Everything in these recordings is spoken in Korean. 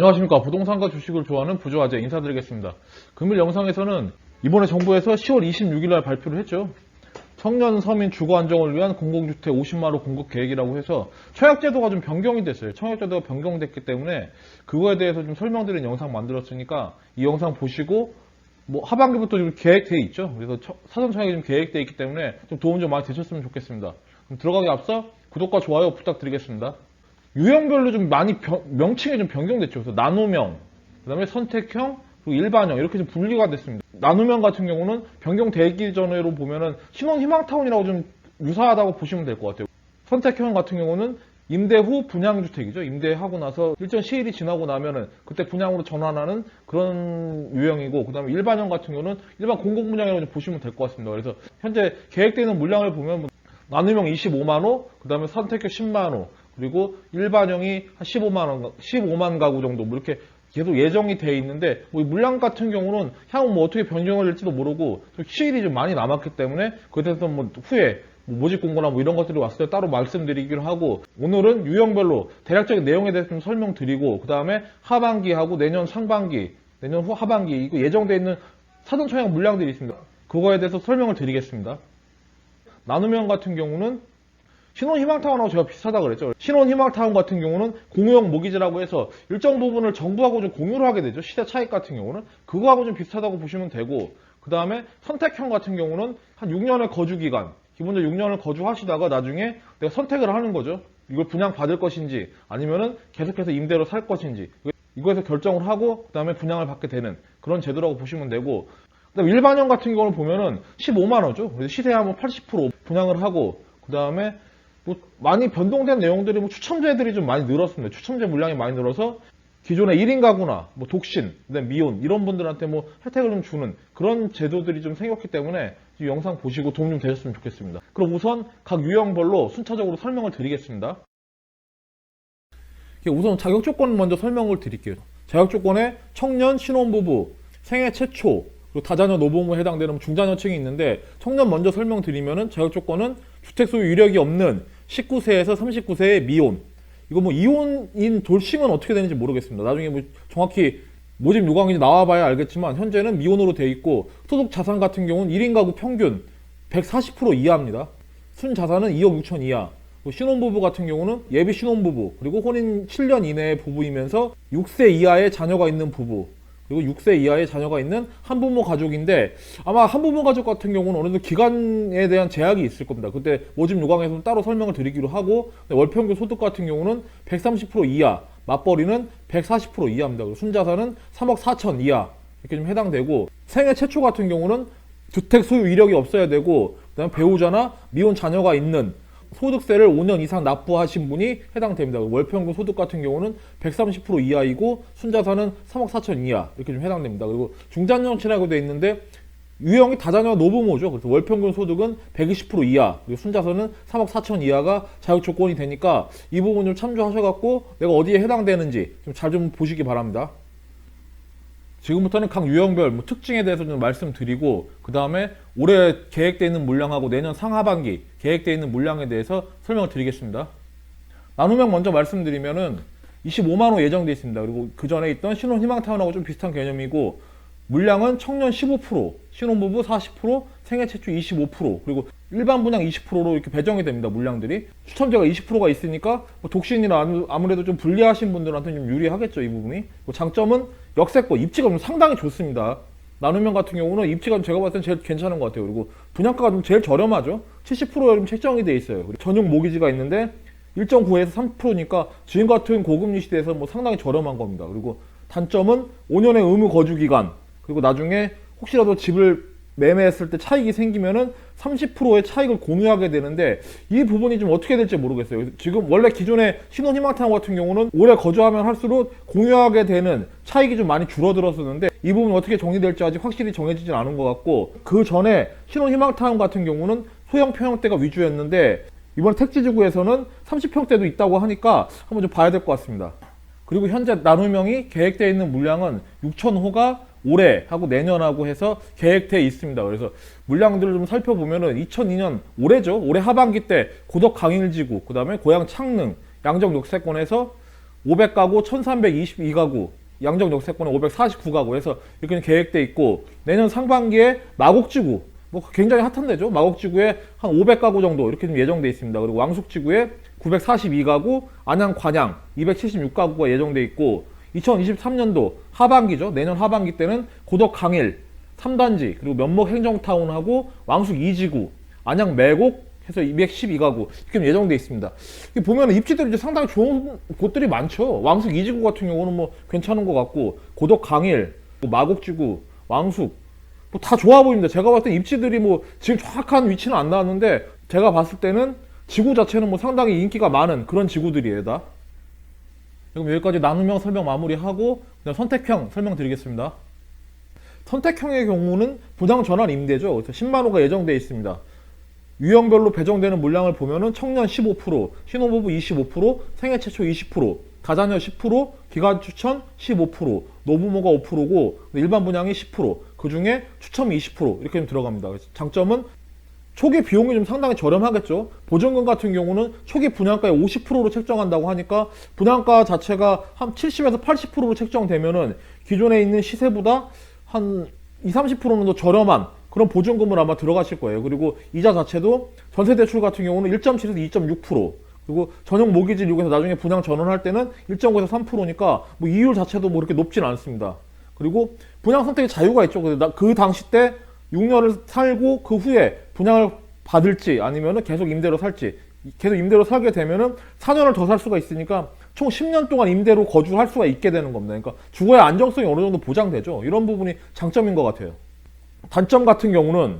안녕하십니까. 부동산과 주식을 좋아하는 부조아재 인사드리겠습니다. 금일 영상에서는 이번에 정부에서 10월 26일 날 발표를 했죠. 청년 서민 주거 안정을 위한 공공주택 50만호 공급 계획이라고 해서 청약제도가 좀 변경이 됐어요. 청약제도가 변경됐기 때문에 그거에 대해서 좀 설명드리는 영상 만들었으니까 이 영상 보시고 뭐 하반기부터 좀 계획돼 있죠. 그래서 처- 사전 청약이 좀 계획돼 있기 때문에 좀 도움 좀 많이 되셨으면 좋겠습니다. 그럼 들어가기 앞서 구독과 좋아요 부탁드리겠습니다. 유형별로 좀 많이 변- 명칭이 좀 변경됐죠. 그래서 나노명, 그다음에 선택형, 그리고 일반형 이렇게 좀 분리가 됐습니다. 나노명 같은 경우는 변경되기 전에로 보면은 신혼 희망타운이라고 좀 유사하다고 보시면 될 것 같아요. 선택형 같은 경우는 임대 후 분양주택이죠. 임대하고 나서 일정 시일이 지나고 나면은 그때 분양으로 전환하는 그런 유형이고, 그 다음에 일반형 같은 경우는 일반 공공분양이라고 좀 보시면 될 것 같습니다. 그래서 현재 계획되는 물량을 보면 뭐 나눔형 25만호, 그 다음에 선택형 10만호, 그리고 일반형이 한 15만 원, 15만 가구 정도, 뭐 이렇게 계속 예정이 돼 있는데, 뭐이 물량 같은 경우는 향후 뭐 어떻게 변경을 될지도 모르고, 좀 시일이 좀 많이 남았기 때문에, 대해서 뭐 후에 뭐 모집 공고나 뭐 이런 것들이 왔을 때 따로 말씀드리기로 하고, 오늘은 유형별로 대략적인 내용에 대해서 좀 설명드리고, 그 다음에 하반기하고 내년 상반기, 내년 후 하반기, 이거 예정돼 있는 사전 청약 물량들이 있습니다. 그거에 대해서 설명을 드리겠습니다. 나눔형 같은 경우는 신혼희망타운하고 제가 비슷하다 그랬죠. 신혼희망타운 같은 경우는 공유형 모기지라고 해서 일정 부분을 정부하고 좀 공유를 하게 되죠. 시대 차익 같은 경우는 그거하고 좀 비슷하다고 보시면 되고 그 다음에 선택형 같은 경우는 한 6년의 거주 기간 기본적으로 6년을 거주하시다가 나중에 내가 선택을 하는 거죠. 이걸 분양 받을 것인지 아니면은 계속해서 임대로 살 것인지 이거에서 결정을 하고 그 다음에 분양을 받게 되는 그런 제도라고 보시면 되고 그다음 일반형 같은 경우는 보면은 15만 원죠. 시세에 한번 80% 분양을 하고 그 다음에 뭐 많이 변동된 내용들이 뭐 추첨제들이 좀 많이 늘었습니다. 추첨제 물량이 많이 늘어서 기존의 1인 가구나 뭐 독신, 미혼 이런 분들한테 뭐 혜택을 좀 주는 그런 제도들이 좀 생겼기 때문에 이 영상 보시고 도움 좀 되셨으면 좋겠습니다. 그럼 우선 각 유형별로 순차적으로 설명을 드리겠습니다. 우선 자격 조건 먼저 설명을 드릴게요. 자격 조건에 청년, 신혼부부, 생애 최초, 그리고 다자녀 노부모에 해당되는 중자녀층이 있는데 청년 먼저 설명드리면은 자격 조건은 주택 소유 이력이 없는 19세에서 39세의 미혼. 이거 뭐 이혼인 돌싱은 어떻게 되는지 모르겠습니다. 나중에 뭐 정확히 모집 요강이 나와봐야 알겠지만 현재는 미혼으로 돼 있고 소득 자산 같은 경우는 1인 가구 평균 140% 이하입니다. 순 자산은 2억 6천 이하. 뭐 신혼부부 같은 경우는 예비 신혼부부 그리고 혼인 7년 이내의 부부이면서 6세 이하의 자녀가 있는 부부 그리고 6세 이하의 자녀가 있는 한부모 가족인데 아마 한부모 가족 같은 경우는 어느 정도 기간에 대한 제약이 있을 겁니다. 그때 모집 요강에서는 따로 설명을 드리기로 하고 월평균 소득 같은 경우는 130% 이하, 맞벌이는 140% 이하입니다. 순자산은 3억 4천 이하 이렇게 좀 해당되고 생애 최초 같은 경우는 주택 소유 이력이 없어야 되고 그다음에 배우자나 미혼 자녀가 있는 소득세를 5년 이상 납부하신 분이 해당됩니다. 월평균 소득 같은 경우는 130% 이하이고 순자산은 3억 4천 이하 이렇게 좀 해당됩니다. 그리고 중장년층이라고 되어 있는데 유형이 다자녀 노부모죠. 그래서 월평균 소득은 120% 이하, 그리고 순자산은 3억 4천 이하가 자격 조건이 되니까 이 부분 좀 참조하셔갖고 내가 어디에 해당되는지 좀 잘좀 보시기 바랍니다. 지금부터는 각 유형별 뭐 특징에 대해서 좀 말씀드리고 그 다음에 올해 계획되어 있는 물량하고 내년 상하반기 계획되어 있는 물량에 대해서 설명을 드리겠습니다. 나눔형 먼저 말씀드리면은 25만 호 예정돼 있습니다. 그리고 그 전에 있던 신혼 희망타운하고 좀 비슷한 개념이고 물량은 청년 15%, 신혼부부 40%, 생애 최초 25%, 그리고 일반 분양 20%로 이렇게 배정이 됩니다. 물량들이 추첨제가 20%가 있으니까 뭐 독신이나 아무- 아무래도 좀 불리하신 분들한테 좀 유리하겠죠 이 부분이. 그 장점은 역세권 입지가 좀 상당히 좋습니다. 나눔형 같은 경우는 입지가 제가 봤을 땐 제일 괜찮은 것 같아요. 그리고 분양가가 좀 제일 저렴하죠. 70%에 좀 책정이 돼 있어요. 그리고 전용 모기지가 있는데 1.9에서 3%니까 지금 같은 고금리 시대에서 뭐 상당히 저렴한 겁니다. 그리고 단점은 5년의 의무 거주 기간 그리고 나중에 혹시라도 집을 매매했을 때 차익이 생기면은 30%의 차익을 공유하게 되는데 이 부분이 좀 어떻게 될지 모르겠어요. 지금 원래 기존의 신혼희망타운 같은 경우는 오래 거주하면 할수록 공유하게 되는 차익이 좀 많이 줄어들었었는데 이 부분 어떻게 정리될지 아직 확실히 정해지진 않은 것 같고 그 전에 신혼희망타운 같은 경우는 소형 평형대가 위주였는데 이번 택지지구에서는 30평대도 있다고 하니까 한번 좀 봐야 될 것 같습니다. 그리고 현재 나눔형이 계획되어 있는 물량은 6,000호가 올해 하고 내년하고 해서 계획되어 있습니다. 그래서 물량들을 좀 살펴보면은 2002년 올해죠. 올해 하반기 때 고덕 강일지구, 그 다음에 고양 창릉, 양정 역세권에서 500가구 1322가구 양정 역세권에 549가구 해서 이렇게 계획돼 있고 내년 상반기에 마곡지구 뭐 굉장히 핫한 데죠 마곡지구에 한 500가구 정도 이렇게 좀 예정돼 있습니다 그리고 왕숙지구에 942가구 안양 관양 276가구가 예정돼 있고 2023년도 하반기죠 내년 하반기 때는 고덕 강일 3단지 그리고 면목 행정타운하고 왕숙 2지구 안양 매곡 해서 212가구 이렇게 예정돼 있습니다. 보면 입지들이 이제 상당히 좋은 곳들이 많죠. 왕숙 2지구 같은 경우는 뭐 괜찮은 것 같고 고덕 강일, 뭐 마곡지구, 왕숙 뭐 다 좋아 보입니다. 제가 봤을 때 입지들이 뭐 지금 정확한 위치는 안 나왔는데 제가 봤을 때는 지구 자체는 뭐 상당히 인기가 많은 그런 지구들이에요. 다. 그럼 여기까지 나눔형 설명 마무리하고 그다음 선택형 설명드리겠습니다. 선택형의 경우는 부당 전환 임대죠. 그래서 10만 호가 예정돼 있습니다. 유형별로 배정되는 물량을 보면은 청년 15%, 신혼부부 25%, 생애 최초 20%, 다자녀 10%, 기간 추천 15%, 노부모가 5%고 일반 분양이 10%, 그 중에 추첨이 20% 이렇게 좀 들어갑니다. 장점은 초기 비용이 좀 상당히 저렴하겠죠. 보증금 같은 경우는 초기 분양가의 50%로 책정한다고 하니까 분양가 자체가 한 70에서 80%로 책정되면은 기존에 있는 시세보다 한 20, 30%는 더 저렴한 그런 보증금을 아마 들어가실 거예요. 그리고 이자 자체도 전세 대출 같은 경우는 1.7에서 2.6% 그리고 전용 모기지를 이용해서 나중에 분양 전환할 때는 1.5에서 3%니까 뭐 이율 자체도 뭐 이렇게 높진 않습니다. 그리고 분양 선택의 자유가 있죠. 그 당시 때 6년을 살고 그 후에 분양을 받을지 아니면은 계속 임대로 살지 계속 임대로 살게 되면은 4년을 더 살 수가 있으니까 총 10년 동안 임대로 거주할 수가 있게 되는 겁니다. 그러니까 주거의 안정성이 어느 정도 보장되죠. 이런 부분이 장점인 것 같아요. 단점 같은 경우는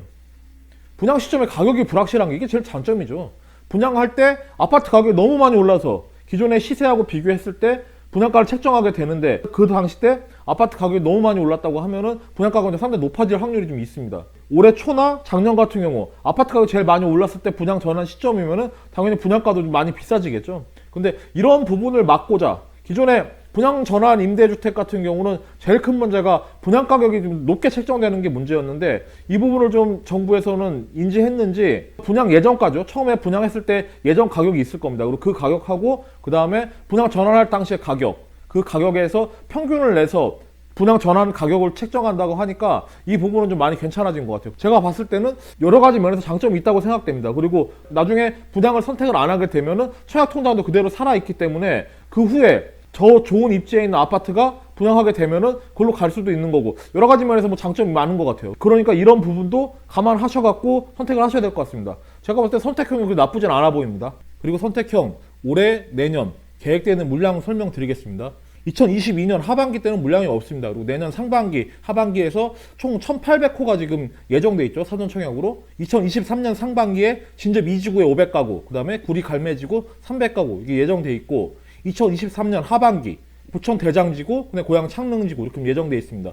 분양 시점에 가격이 불확실한 게 이게 제일 단점이죠. 분양할 때 아파트 가격이 너무 많이 올라서 기존의 시세하고 비교했을 때 분양가를 책정하게 되는데 그 당시 때 아파트 가격이 너무 많이 올랐다고 하면은 분양가가 이제 상당히 높아질 확률이 좀 있습니다. 올해 초나 작년 같은 경우 아파트 가격이 제일 많이 올랐을 때 분양 전환 시점이면은 당연히 분양가도 좀 많이 비싸지겠죠. 근데 이런 부분을 막고자 기존에 분양 전환 임대주택 같은 경우는 제일 큰 문제가 분양 가격이 좀 높게 책정되는 게 문제였는데 이 부분을 좀 정부에서는 인지했는지 분양 예정가죠. 처음에 분양했을 때 예정 가격이 있을 겁니다. 그리고 그 가격하고 그 다음에 분양 전환할 당시의 가격 그 가격에서 평균을 내서 분양 전환 가격을 책정한다고 하니까 이 부분은 좀 많이 괜찮아진 것 같아요. 제가 봤을 때는 여러 가지 면에서 장점이 있다고 생각됩니다. 그리고 나중에 분양을 선택을 안 하게 되면은 청약 통장도 그대로 살아있기 때문에 그 후에 더 좋은 입지에 있는 아파트가 분양하게 되면은 그걸로 갈 수도 있는 거고 여러 가지 면에서 뭐 장점이 많은 것 같아요. 그러니까 이런 부분도 감안하셔갖고 선택을 하셔야 될 것 같습니다. 제가 봤을 때 선택형이 그렇게 나쁘진 않아 보입니다. 그리고 선택형 올해 내년 계획되는 물량 설명드리겠습니다. 2022년 하반기 때는 물량이 없습니다. 그리고 내년 상반기, 하반기에서 총 1,800호가 지금 예정돼 있죠. 사전 청약으로. 2023년 상반기에 진접 2지구에 500가구, 그 다음에 구리 갈매지구 300가구 이게 예정돼 있고 2023년 하반기 부천 대장지구, 근데 고양 창릉지구 이렇게 예정돼 있습니다.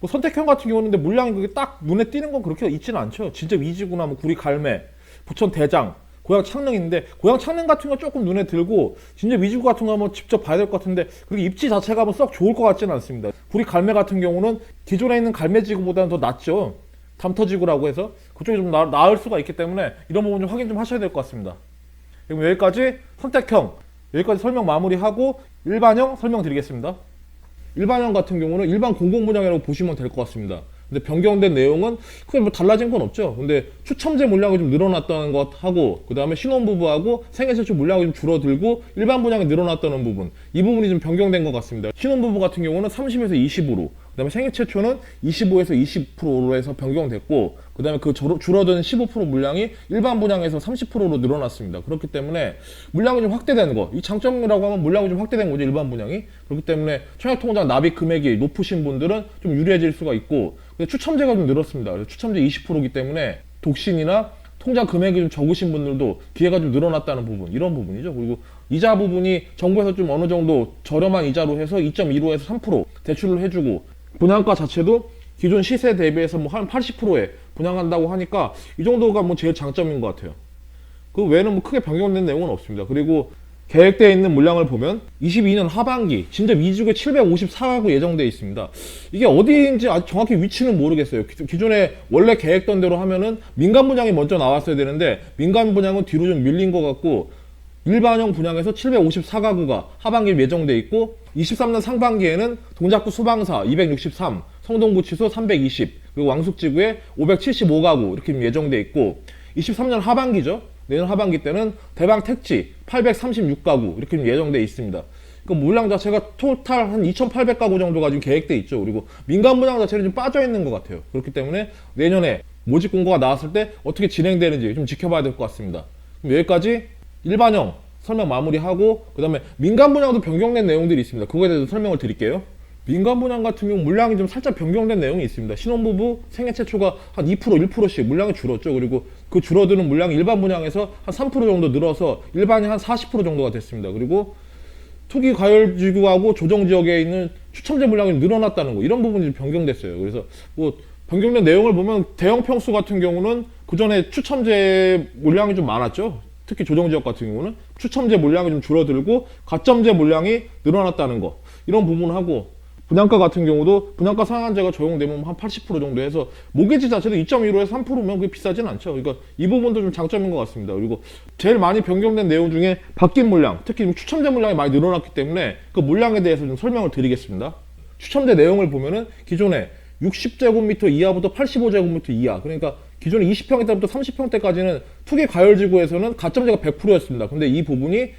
뭐 선택형 같은 경우는 물량이 그게 딱 눈에 띄는 건 그렇게 있지는 않죠. 진짜 이지구나 뭐 구리 갈매, 부천 대장, 고양 창릉인데 고양 창릉 같은 거 조금 눈에 들고 진짜 미지구 같은 거 한번 직접 봐야 될 것 같은데 그게 입지 자체가 뭐 썩 좋을 것 같지는 않습니다. 구리 갈매 같은 경우는 기존에 있는 갈매지구보다는 더 낫죠. 담터지구라고 해서 그쪽이 좀 나, 나을 수가 있기 때문에 이런 부분 좀 확인 좀 하셔야 될 것 같습니다. 그럼 여기까지 선택형 여기까지 설명 마무리하고 일반형 설명드리겠습니다. 일반형 같은 경우는 일반 공공분양이라고 보시면 될 것 같습니다. 근데 변경된 내용은 크게 뭐 달라진 건 없죠. 근데 추첨제 물량이 좀 늘어났다는 것 하고 그 다음에 신혼부부하고 생애최초 물량이 좀 줄어들고 일반 분양이 늘어났다는 부분 이 부분이 좀 변경된 것 같습니다. 신혼부부 같은 경우는 30에서 20으로 그 다음에 생애 최초는 25에서 20%로 해서 변경됐고 그 다음에 그 줄- 줄어든 15% 물량이 일반 분양에서 30%로 늘어났습니다. 그렇기 때문에 물량이 좀 확대되는 거. 이 장점이라고 하면 물량이 좀 확대된 거죠. 일반 분양이. 그렇기 때문에 청약통장 납입 금액이 높으신 분들은 좀 유리해질 수가 있고 근데 추첨제가 좀 늘었습니다. 그래서 추첨제 20%이기 때문에 독신이나 통장 금액이 좀 적으신 분들도 기회가 좀 늘어났다는 부분 이런 부분이죠. 그리고 이자 부분이 정부에서 좀 어느 정도 저렴한 이자로 해서 2.15에서 3% 대출을 해주고 분양가 자체도 기존 시세 대비해서 뭐 한 80%에 분양한다고 하니까 이 정도가 뭐 제일 장점인 것 같아요. 그 외에는 뭐 크게 변경된 내용은 없습니다. 그리고 계획되어 있는 물량을 보면 22년 하반기 진짜 미주에 754가구 예정되어 있습니다. 이게 어디인지 아직 정확히 위치는 모르겠어요. 기- 기존에 원래 계획던 대로 하면은 민간 분양이 먼저 나왔어야 되는데 민간 분양은 뒤로 좀 밀린 것 같고 일반형 분양에서 754가구가 하반기에 예정돼 있고 23년 상반기에는 동작구 수방사 263, 성동구치소 320, 그리고 왕숙지구에 575가구 이렇게 예정돼 있고 23년 하반기죠. 내년 하반기 때는 대방 택지 836가구 이렇게 예정돼 있습니다. 그 물량 자체가 토탈 한 2,800가구 정도가 지금 계획돼 있죠. 그리고 민간 분양 자체는 좀 빠져 있는 것 같아요. 그렇기 때문에 내년에 모집 공고가 나왔을 때 어떻게 진행되는지 좀 지켜봐야 될 것 같습니다. 그럼 여기까지 일반형 설명 마무리하고 그다음에 민간 분양도 변경된 내용들이 있습니다. 그거에 대해서 설명을 드릴게요. 민간 분양 같은 경우 물량이 좀 살짝 변경된 내용이 있습니다. 신혼부부 생애 최초가 한 2% 1%씩 물량이 줄었죠. 그리고 그 줄어드는 물량이 일반 분양에서 한 3% 정도 늘어서 일반이 한 40% 정도가 됐습니다. 그리고 투기 과열 지구하고 조정 지역에 있는 추첨제 물량이 늘어났다는 거 이런 부분이 좀 변경됐어요. 그래서 뭐 변경된 내용을 보면 대형 평수 같은 경우는 그 전에 추첨제 물량이 좀 많았죠. 특히 조정 지역 같은 경우는 추첨제 물량이 좀 줄어들고 가점제 물량이 늘어났다는 거 이런 부분하고 분양가 같은 경우도 분양가 상한제가 적용되면 한 80% 정도 해서 모기지 자체도 2.15에서 3%면 그게 비싸진 않죠. 그러니까 이 부분도 좀 장점인 것 같습니다. 그리고 제일 많이 변경된 내용 중에 바뀐 물량, 특히 좀 추첨제 물량이 많이 늘어났기 때문에 그 물량에 대해서 좀 설명을 드리겠습니다. 추첨제 내용을 보면은 기존에 60제곱미터 이하부터 85제곱미터 이하, 그러니까 기존에 20평대부터 30평대까지는 투기 과열지구에서는 가점제가 100%였습니다. 근데 이 부분이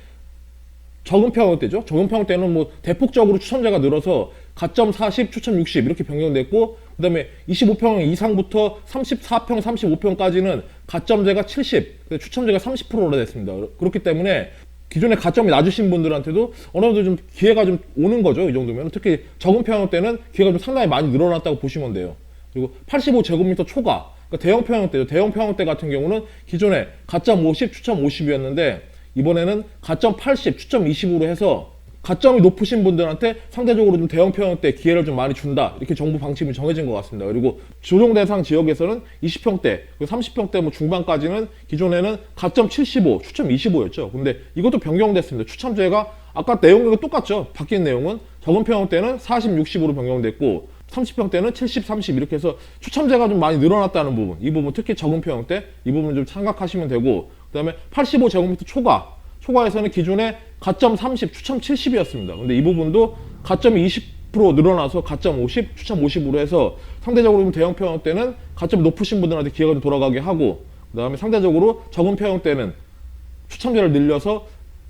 적은 평형대죠. 적은 평형대는 뭐 대폭적으로 추첨제가 늘어서 가점 40, 추첨 60 이렇게 변경됐고 그다음에 25평 이상부터 34평, 35평까지는 가점제가 70, 근데 추첨제가 30%로 됐습니다. 그렇기 때문에 기존에 가점이 낮으신 분들한테도 어느 정도 좀 기회가 좀 오는 거죠. 이 정도면 특히 적은 평형대는 기회가 좀 상당히 많이 늘어났다고 보시면 돼요. 그리고 85제곱미터 초과 그러니까 대형 평형대죠. 대형 평형대 같은 경우는 기존에 가점 50, 추첨 50이었는데 이번에는 가점 80, 추첨 20으로 해서 가점이 높으신 분들한테 상대적으로 좀 대형 평형대 기회를 좀 많이 준다. 이렇게 정부 방침이 정해진 것 같습니다. 그리고 조정 대상 지역에서는 20평대, 30평대 뭐 중반까지는 기존에는 가점 75, 추첨 25였죠. 근데 이것도 변경됐습니다. 추첨제가 아까 내용과 똑같죠. 바뀐 내용은 적은 평형대는 40, 60으로 변경됐고 30평대는 70, 30 이렇게 해서 추첨제가 좀 많이 늘어났다는 부분. 이 부분 특히 적은 평형대 이 부분 좀 생각하시면 되고 그 다음에 85제곱미터 초과 초과에서는 기존에 가점 30, 추첨 70이었습니다. 근데 이 부분도 가점이 20% 늘어나서 가점 50, 추첨 50으로 해서 상대적으로 좀 대형 평형 때는 가점 높으신 분들한테 기회가 좀 돌아가게 하고 그 다음에 상대적으로 적은 평형 때는 추첨제를 늘려서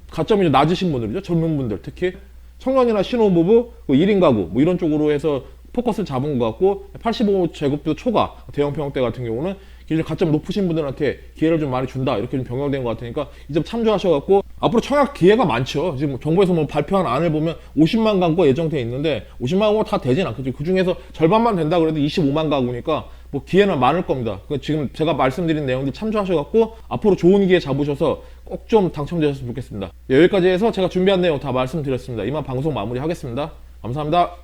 가점이 좀 낮으신 분들이죠. 젊은 분들 특히 청년이나 신혼부부, 1인 가구 뭐 이런 쪽으로 해서 포커스를 잡은 것 같고 85제곱미터 초과 대형 평형대 같은 경우는 기존 가점 높으신 분들한테 기회를 좀 많이 준다 이렇게 좀 변경된 것 같으니까 이 점 참조하셔갖고 앞으로 청약 기회가 많죠. 지금 정부에서 뭐 발표한 안을 보면 50만 가구가 예정돼 있는데 50만 가구가 다 되진 않겠죠. 그 중에서 절반만 된다 그래도 25만 가구니까 뭐 기회는 많을 겁니다. 그러니까 지금 제가 말씀드린 내용들 참조하셔갖고 앞으로 좋은 기회 잡으셔서 꼭 좀 당첨되셨으면 좋겠습니다. 네, 여기까지 해서 제가 준비한 내용 다 말씀드렸습니다. 이만 방송 마무리하겠습니다. 감사합니다.